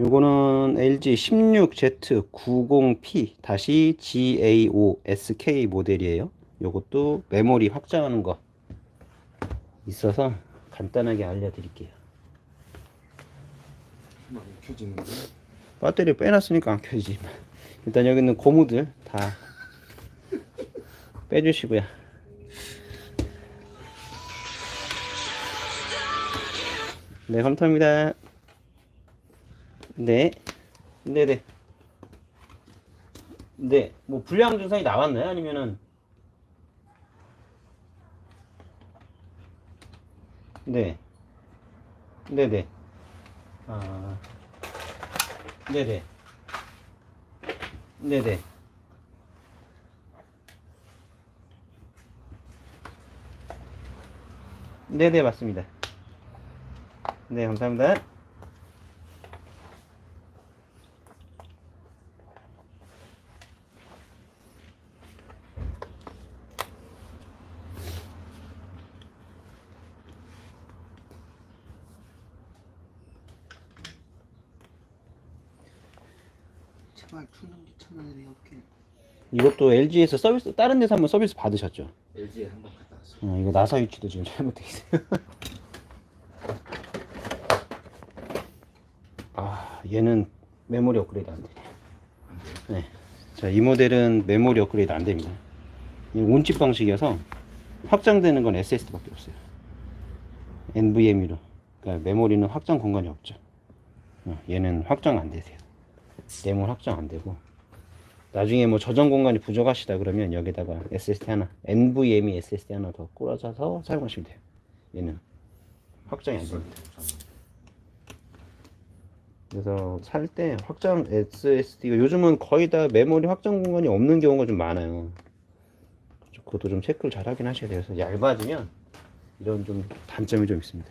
요거는 LG 16Z90P 다시 GA5SK 모델이에요. 요것도 메모리 확장하는 거 있어서 간단하게 알려드릴게요. 막 켜지는 거. 배터리 빼놨으니까 안 켜지지. 일단 여기 있는 고무들 다 빼주시고요. 네, 감사합니다. 네. 네네. 네, 뭐 불량 증상이 나왔나요? 아니면은 네. 네네. 아. 네네. 네네. 네네, 맞습니다. 네, 감사합니다. 제발 충전기 천원에 없게. 이것도 LG에서 서비스, 다른 데서 한번 서비스 받으셨죠? LG에 한 번 갔다 왔어. 어, 이거 나사 위치도 지금 잘못돼 있어요. 아, 얘는 메모리 업그레이드 안 되네. 네. 자, 이 모델은 메모리 업그레이드 안 됩니다. 이 온칩 방식이어서 확장되는 건 SSD밖에 없어요. NVMe로. 그러니까 메모리는 확장 공간이 없죠. 어, 얘는 확장 안 되세요. 네모 확장 안 되고. 나중에 뭐 저장 공간이 부족하시다 그러면 여기다가 SSD 하나, NVMe SSD 하나 더 꽂아서 사용하시면 돼요. 얘는 확장이 안 됩니다. 그래서 살 때 확장 SSD가 요즘은 거의 다 메모리 확장 공간이 없는 경우가 좀 많아요. 그것도 좀 체크를 잘 하긴 하셔야 돼요. 그래서 얇아지면 이런 좀 단점이 좀 있습니다.